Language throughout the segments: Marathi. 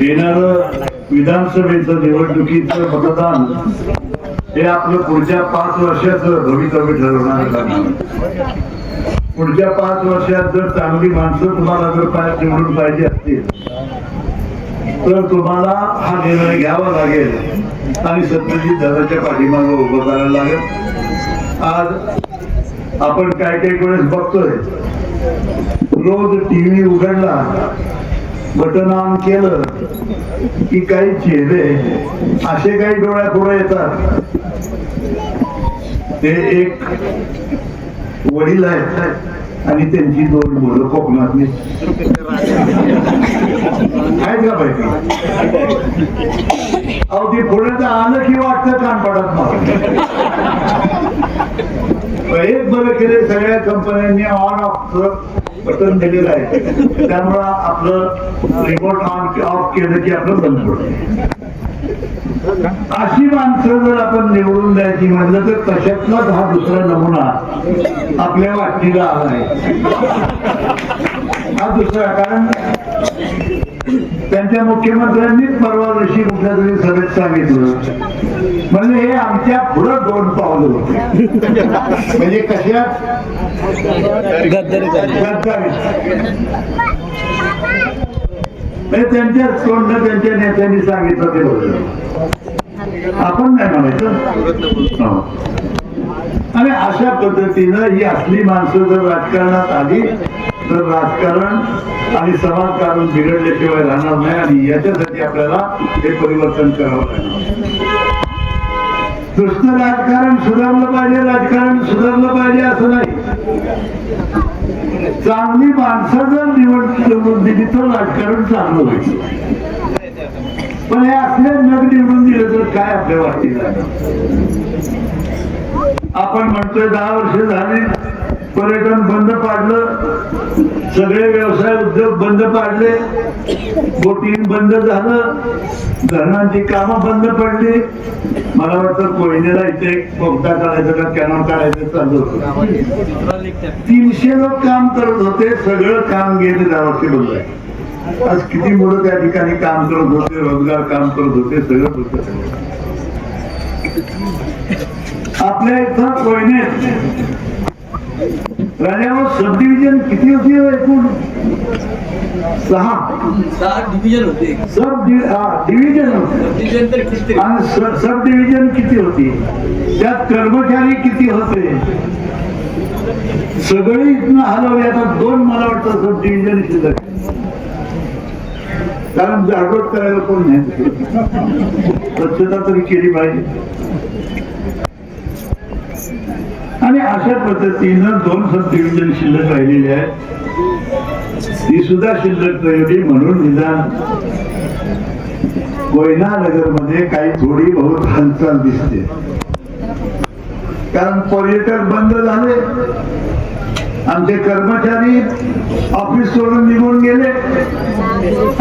येणार विधानसभेचं निवडणुकीचं मतदान हे आपलं पुढच्या पाच वर्षाचं भवितव्य ठरवणार पुढच्या पाच वर्षात जर चांगली माणसं तुम्हाला जर पाय निवडून पाहिजे असतील तर तुम्हाला हा निर्णय घ्यावा लागेल. आणि सत्यजित दादाच्या पाठीमागे उभं करायला लागेल. आज आपण काय काही वेळेस बघतोय रोज टीव्ही उघडला बटन ऑन केलं की काही चेहरे असे काही डोळ्यापुढे येतात. ते एक वडील आहेत आणि त्यांची दोन मुलं कोकणातली. आहेत का माहिती अहो ते पुढे तर आलं की वाटतं कानपाडात मग. एक बरं केले सगळ्या कंपन्यांनी ऑन ऑफ बटन दिलेलं आहे. त्यामुळं आपलं रिमोट ऑन ऑफ केलं की आपलं बंद पडतं. अशी माणसं जर आपण निवडून द्यायची म्हणलं तर तशातलाच हा दुसरा नमुना आपल्या वाटणीला आला आहे. हा दुसरा कारण त्यांच्या मुख्यमंत्र्यांनीच परवा दिवशी कुठल्या तरी सभेत सांगितलं. म्हणजे हे आमच्या पुढं दोन पावलं होते. म्हणजे गद्दारीत. म्हणजे त्यांच्या तोंड त्यांच्या नेत्यांनी सांगितलं ते बरोबर आपण नाही म्हणायचं. हो. आणि अशा पद्धतीनं ही असली माणसं जर राजकारणात आली तर राजकारण आणि समाजकारण बिघडल्याशिवाय राहणार नाही आणि याच्यासाठी आपल्याला हे परिवर्तन करावं लागणार. नुसतं राजकारण सुधारलं पाहिजे राजकारण सुधारलं पाहिजे असं नाही. चांगली माणसं जर निवडून दिली तर राजकारण चांगलं होईल. पण हे असले नग निवडून दिलं तर काय आपल्या वाटतील आपण म्हणतोय दहा वर्ष झाली पर्यटन बंद पाडलं सगळे व्यवसाय उद्योग बंद पाडले बोटिंग बंद झालं धरणांची कामं बंद पडली. मला वाटतं कोयनेला इथे बोगदा काढायचं का कॅनॉल काढायचं चालू होतं. तीनशे लोक काम करत होते सगळं काम गेले दहा वर्ष बंद आहे आज किती मुलं त्या ठिकाणी काम करत होते रोजगार काम करत होते सगळं होतं. आपल्या इथं कोयनेत राजावर सब डिव्हिजन किती होती एकूण? सहा. सहा डिव्हिजन होते. सब डिव्हिजन डिव्हिजन तर किती? आणि सब डिव्हिजन किती होती? त्यात कर्मचारी किती होते? सगळी इथनं हलवली. आता दोन मला वाटतं सब डिव्हिजन शिल्लक. कारण जागृत करायला कोण नाही. स्वच्छता तरी केली पाहिजे. आणि अशा पद्धतीनं दोन सब डिव्हिजन शिल्लक राहिलेली आहेत. ती सुद्धा शिल्लक राहिली म्हणून निदान कोयना नगरमध्ये काही थोडी बहुत हालचाल दिसते. कारण पर्यटक बंद झाले. आमचे कर्मचारी ऑफिस सोडून निघून गेले.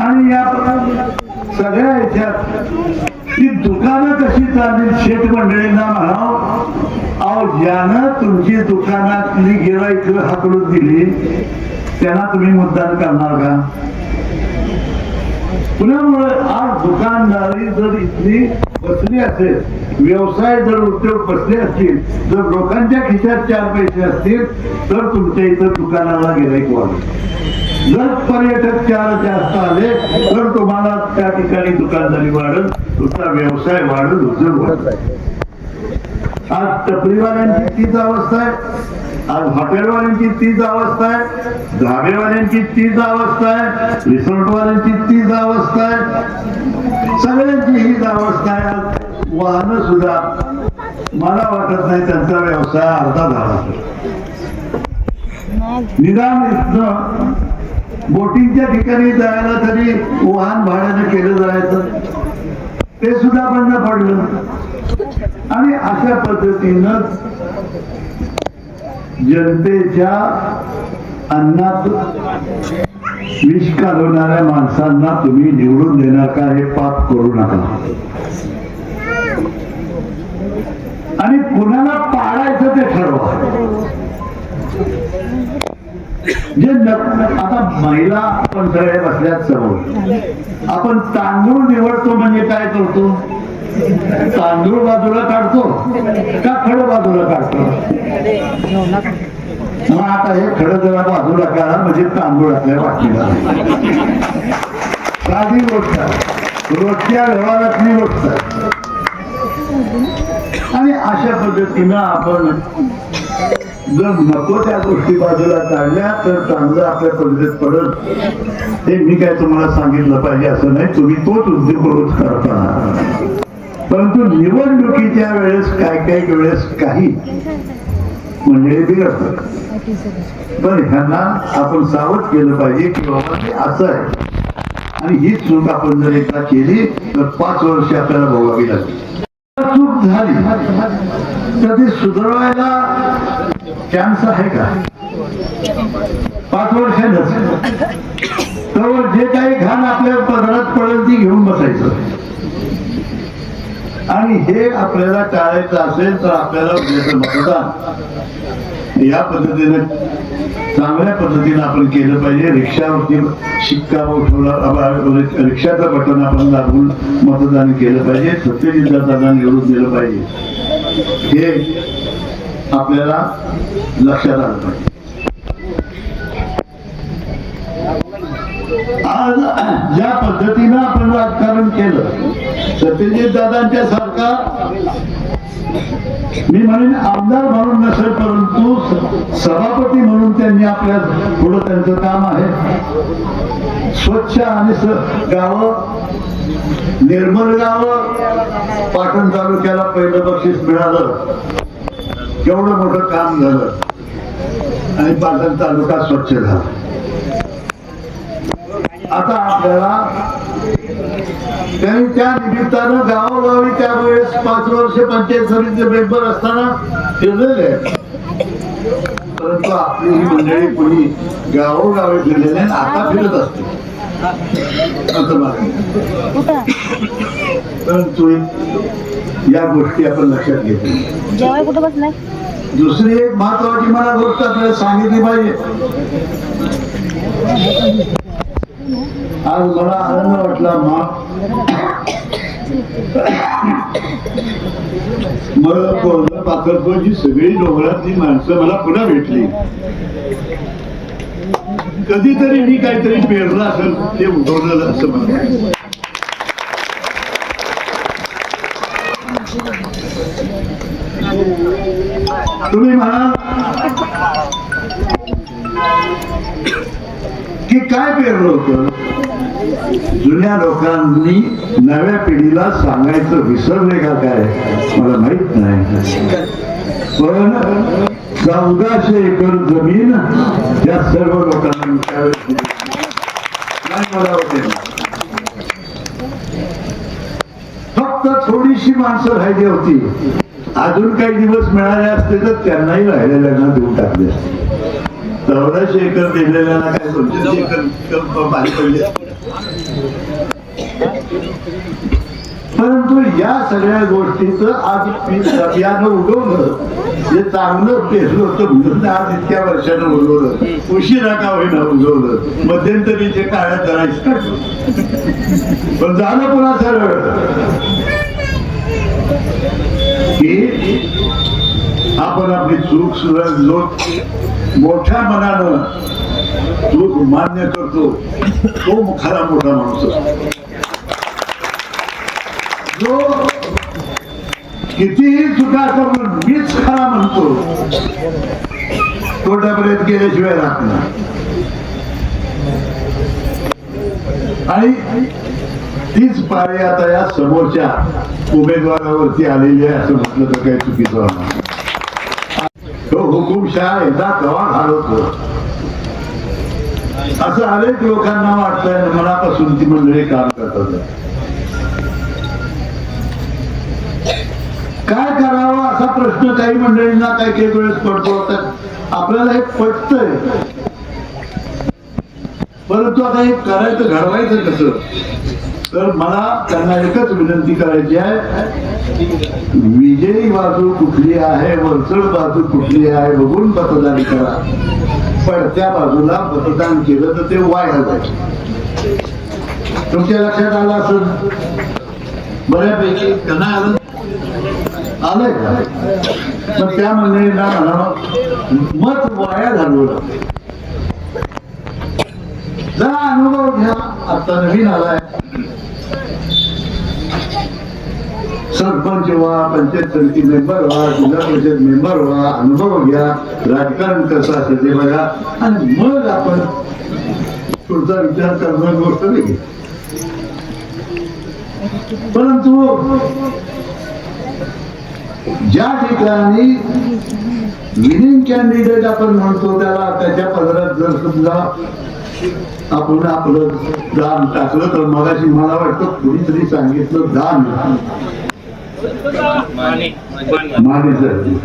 आणि या सगळ्या ह्याच्यात ती दुकानं कशी चालली शेत मंडळींना म्हणाव? अहो ज्यानं तुमची दुकानातली गेला इकडं हाकडून दिली. त्यांना तुम्ही मतदान करणार का? पुण्यामुळे आज दुकानदारी जर इथली बसली असेल व्यवसाय जर उद्योग बसले असतील जर लोकांच्या खिशात चार पैसे असतील तर तुमच्या इथं दुकानाला गिराईक वाढ जर पर्यटक चार जास्त आले तर तुम्हाला त्या ठिकाणी दुकानदारी वाढेल तुमचा व्यवसाय वाढेल उद्योग आज टपरीवाल्यांची तीच अवस्था आहे आज हॉटेलवाल्यांची तीच अवस्था आहे धाबेवाल्यांची तीच अवस्था आहे रिसॉर्टवाल्यांची तीच अवस्था आहे. सगळ्यांची हीच अवस्था आहे. आज वाहन सुद्धा मला वाटत नाही त्यांचा व्यवसाय अर्धा झाला निदान बोटिंगच्या ठिकाणी जायला तरी वाहन भाड्याने केलं जायचं. ते सुद्धा बंद पडलं. आणि अशा पद्धतीनं जनतेच्या अन्नात विष घालवणाऱ्या माणसांना तुम्ही निवडून देणार का हे पाप करू नका. आणि कुणाला पाडायचं ते ठरवा. जे आता महिला आपण सगळ्या बसल्यात सर्व. आपण तांदूळ निवडतो म्हणजे काय करतो? तांदूळ बाजूला काढतो का खड बाजूला काढतो? मग आता हे खड जरा बाजूला काढा म्हणजे तांदूळ आपल्या वाटणीला साधी गोष्ट रोजच्या व्यवहारातली गोष्ट. आणि अशा पद्धतीनं आपण जर नको त्या गोष्टी बाजूला काढल्या तर चांगलं आपल्या पद्धतीत पडत हे मी काय तुम्हाला सांगितलं पाहिजे असं नाही तुम्ही तोच उद्योग रोज करता परंतु निवडणुकीच्या वेळेस काय काय वेळेस काही म्हणजे बिघडतात. पण ह्यांना आपण सावध केलं पाहिजे की बाबा ते असं आहे. आणि ही चूक आपण जर एकदा केली तर पाच वर्ष आपल्याला भोगावी लागली. चूक झाली तर ती सुधारवायला चान्स आहे का? पाच वर्षानच तर जे काही घाण आपल्या पदरात पडेल ती घेऊन बसायचं. आणि हे आपल्याला टाळायचं असेल तर आपल्याला मतदान या पद्धतीने चांगल्या पद्धतीने आपण केलं पाहिजे. रिक्षावरती शिक्का उठवला म्हणजे रिक्षाचं बटन आपण दाबून मतदान केलं पाहिजे. सत्यजित दादा निवडून दिलं पाहिजे. हे आपल्याला लक्षात आलं पाहिजे. आज ज्या पद्धतीनं आपण राजकारण केलं सत्यजित दादांच्या सारखा मी म्हणेन आमदार म्हणून नसेल परंतु सभापती म्हणून त्यांनी आपल्या पुढं त्यांचं काम आहे. स्वच्छ आणि स- गावं निर्मल गावं पाटण तालुक्याला पहिलं बक्षीस मिळालं. केवढं मोठं काम झालं आणि पाटण तालुका स्वच्छ झाला. आता आपल्याला त्यांनी त्या निमित्तानं गावोगावी त्यावेळेस पाच वर्ष पंचायत समितीचे मेंबर असताना फिरलेले. परंतु आपली ही मंडळी कोणी गावोगावी फिरलेले आता फिरत असते. असं परंतु या गोष्टी आपण लक्षात घेतल्या जेवाय कुठं बसलाय? दुसरी एक महत्वाची मला गोष्ट आपल्याला सांगितली पाहिजे. आज मला आनंद वाटला मा. मला कोल्हा सगळी डोंगरातली माणसं मला पुन्हा भेटली. कधीतरी मी काहीतरी पेरलं असेल ते उगवलं असं मला तुम्ही म्हणा की काय पेरलं होतं? जुन्या लोकांनी नव्या पिढीला सांगायचं विसरले का काय? मला माहीत नाही. पण चौदाशे एकर जमीन त्या सर्व लोकांना मी फक्त थोडीशी माणसं राहिली होती. अजून काही दिवस मिळाले असते तर त्यांनाही राहिलेल्यांना देऊन टाकले असते. चौदाशे एकर दिलेल्यांना काय दोनशे एकर पाणी पडले परंतु या सगळ्या गोष्टीच आज पीक उगवलं जे चांगलं पेरलं होतं म्हणून आज इतक्या वर्षानं उगवलं उशिरा का होईना उगवलं मध्यंतरी जे काळ्या करायचं पण झालं पुन्हा सरळ. की आपण आपली चूक सुद्धा मोठ्या मनानं चूक मान्य करतो. तो खरा मोठा माणूस असतो. जो कितीही चुका करून मीच खरा म्हणतो तोट्यापर्यंत गेल्याशिवाय राहत नाही. आणि तीच पाळी आता या समोरच्या उमेदवारावरती आलेली आहे असं म्हटलं तर काही चुकीचं तो हुकुमशाह एकदा कवा घालवतो असं अनेक लोकांना वाटतंय मनापासून ती मंडळी काम करतात. काय करावं असा प्रश्न काही मंडळींना काही काही वेळेस पडतो. तर आपल्याला हे पटतंय. परंतु आता हे करायचं घडवायचं कसं? तर मला त्यांना एकच विनंती करायची आहे. विजयी बाजू कुठली आहे वरचढ बाजू कुठली आहे बघून मतदान करा. पडत्या बाजूला मतदान केलं तर ते वाया जाईल. तुमच्या लक्षात आलं असं बऱ्यापैकी. त्यांना आलं? आलंय का? पण त्या मंडळींना मत वाया घालवलं. जरा अनुभव घ्या. आता नवीन आलाय. सरपंच व्हा पंचायत समिती मेंबर व्हा जिल्हा परिषद मेंबर व्हा अनुभव घ्या. राजकारण कसं असतं ते बघा. आणि मग आपण पुढचा विचार करणं गोष्ट वेगळी. परंतु ज्या ठिकाणी विनिंग कॅन्डिडेट आपण म्हणतो त्याला त्याच्या पदरात जर समजा आपण आपलं दान टाकलं तर मगाशी मला वाटतं कुणीतरी सांगितलं दान. मानेचं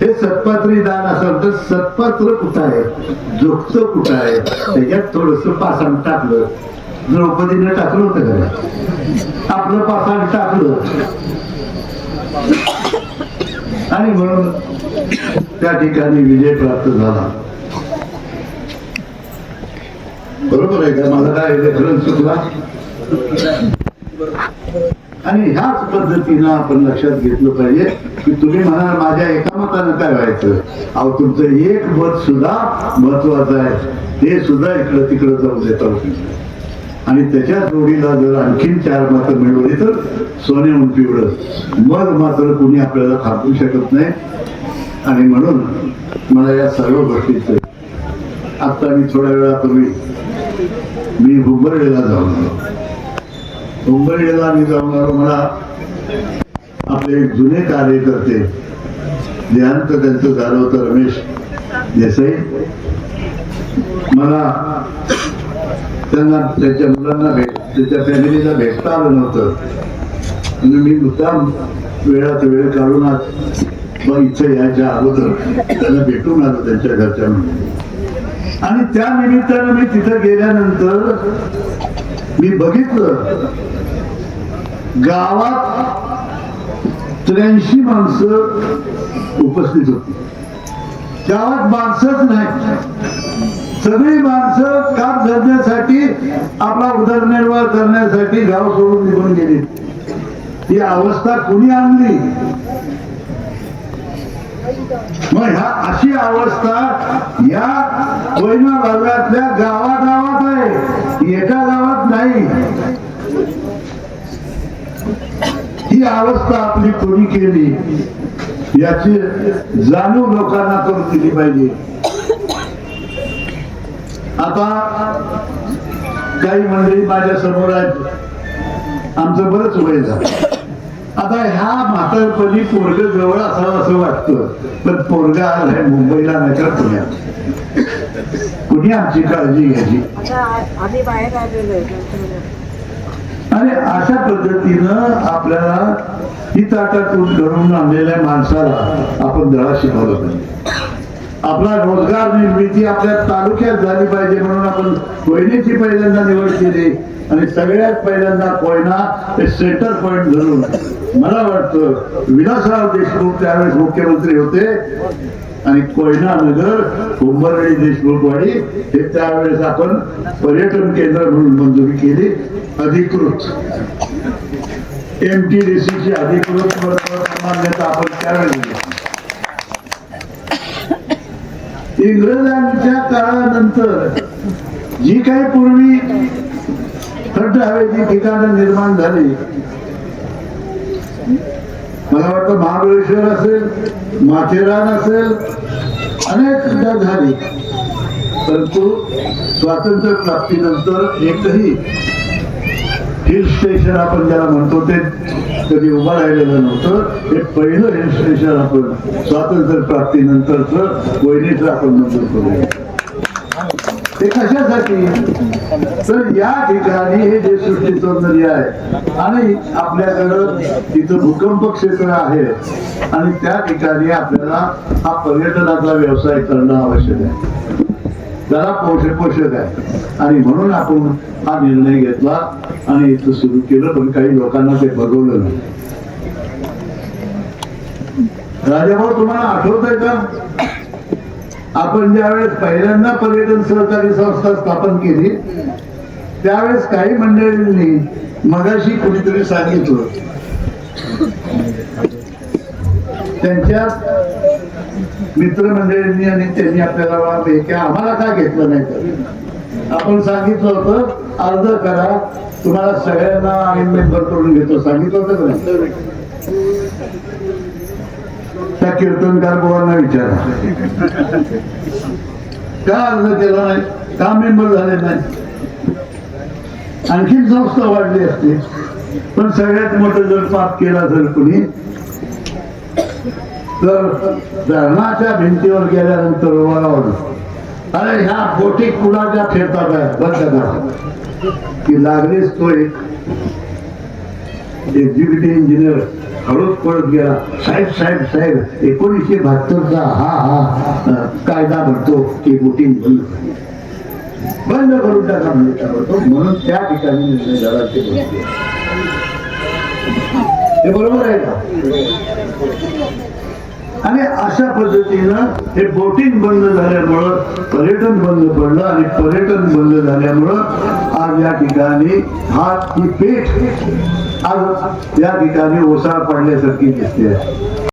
हे सत्पात्री दान असेल तर सत्पात्र कुठं आहे? जोगतं कुठं आहे? त्याच्यात थोडस पाषाण टाकलं. द्रौपदीने टाकलं होतं का आपलं पाषाण टाकलं. आणि म्हणून त्या ठिकाणी विजय प्राप्त झाला. बरोबर आहे का? माझा काय रेफरन्स चुकला? आणि ह्याच पद्धतीनं आपण लक्षात घेतलं पाहिजे की तुम्ही म्हणा माझ्या एका मतानं काय व्हायचं? अहो तुमचं एक मत सुद्धा महत्वाचं आहे. ते सुद्धा इकडं तिकडं जाऊ देता आणि त्याच्या जोडीला जर आणखीन चार मात्र मिळवली तर सोने पिवळं मग मात्र कुणी आपल्याला थांबू शकत नाही. आणि म्हणून मला या सर्व गोष्टीचं आता मी थोड्या वेळापूर्वी मी हुंबरडेला जाऊन आलो. हुंबर्डीला मी जाऊन आलो मला आपले जुने कार्यकर्ते देहांत त्यांचं झालं होतं रमेश देसाई मला त्यांना त्याच्या मुलांना भेट त्याच्या फॅमिलीला भेटता आलं नव्हतं. आणि मी मुद्दाम वेळात वेळ काढून आज मग इथे यायच्या अगोदर त्यांना भेटून आलो त्यांच्या घरच्या आणि त्या निमित्तानं मी तिथं गेल्यानंतर मी बघितलं गावात त्र्याऐंशी माणसं उपस्थित होती. गावात माणसंच नाही. सगळी माणसं काम धरण्यासाठी आपला उदरनिर्वाह करण्यासाठी गाव सोडून निघून गेली. ही अवस्था कुणी आणली? मग ह्या अशी अवस्था या कोयना भागातल्या गावागावात आहे. एका गावात नाही. ही अवस्था आपली कोणी केली? याची जाणीव लोकांना करून दिली पाहिजे. आता काही मंडळी माझ्यासमोर आहेत. आमचं बरंच वय झालं. आता ह्या म्हातारपणी पोरग जवळ असावं असं वाटतं. पण पोरगा आलाय मुंबईला नाही तर पुण्यात. कुणी आमची काळजी घ्यायची? आणि अशा पद्धतीनं आपल्याला ही ताटातून घडवून आणलेल्या माणसाला आपण धडा शिकवला पाहिजे. आपला रोजगार निर्मिती आपल्या तालुक्यात झाली पाहिजे म्हणून आपण कोयनेची पहिल्यांदा निवड केली. आणि सगळ्यात पहिल्यांदा कोयना हे सेंटर पॉइंट धरून. मला वाटतं विलासराव देशमुख त्यावेळेस मुख्यमंत्री होते. आणि कोयना नगर कुंभरणी देशमुखवाडी हे त्यावेळेस आपण पर्यटन केंद्र म्हणून मंजुरी केली. अधिकृत. एम टी डी सी ची अधिकृत मान्यता आपण त्यावेळेस दिली इंग्रजांच्या काळानंतर जी काही पूर्वी थंड हवेची ठिकाणं निर्माण झाली मला वाटतं महाबळेश्वर असेल माथेरान असेल अनेक सुद्धा झाली. परंतु स्वातंत्र्य प्राप्तीनंतर एकही हिल स्टेशन आपण ज्याला म्हणतो ते कधी उभं राहिलेलं नव्हतं. हे पहिलं हिल स्टेशन आपण स्वातंत्र्य प्राप्तीनंतरच कोयनेचं आपण नंतर करू. ते कशासाठी? तर या ठिकाणी हे जे सृष्टी सौंदर्य आहे आणि आपल्याकडं तिथं भूकंप क्षेत्र आहे आणि त्या ठिकाणी आपल्याला हा पर्यटनाचा व्यवसाय करणं आवश्यक आहे. जरा पोषक पोषक आहे आणि म्हणून आपण हा निर्णय घेतला आणि इथं सुरू केलं पण काही लोकांना ते बघवलं नाही. राजाभाऊ तुम्हाला आठवत आहे का? आपण ज्यावेळेस पहिल्यांदा पर्यटन सहकारी संस्था स्थापन केली त्यावेळेस काही मंडळींनी मगाशी कुणीतरी सांगितलं. त्यांच्या मित्रमंडळींनी म्हणजे आणि त्यांनी आपल्याला वाटले की आम्हाला का घेतलं नाही तर. आपण सांगितलं होतं अर्ज करा तुम्हाला सगळ्यांना आम्ही मेंबर करून घेतो. सांगितलं होतं का नाही? त्या कीर्तनकार बुवांना विचारा. का अर्ज केला नाही? का मेंबर झाले नाही? आणखीन संस्था वाढली असते पण सगळ्यात मोठं जर पाप केला जर कुणी तर धरणाच्या भिंतीवर गेल्यानंतर वळवलं अरे ह्या बोटी कुणाच्या फिरतात आहे? बंद की लागलीच तो एक एक्झिक्युटिव्ह इंजिनियर हळूच पळत गेला. साहेब साहेब साहेब एकोणीसशे बहात्तरचा हा हा कायदा भरतो की बोटी बंद बंद करून टाका म्हणजे म्हणून त्या ठिकाणी निर्णय झाला ते हे बरोबर आहे का? आणि अशा पद्धतीनं हे बोटिंग बंद झाल्यामुळं पर्यटन बंद पडलं आणि पर्यटन बंद झाल्यामुळं आज या ठिकाणी हात ही पेठ आज या ठिकाणी ओसाळ पडल्यासारखी दिसते.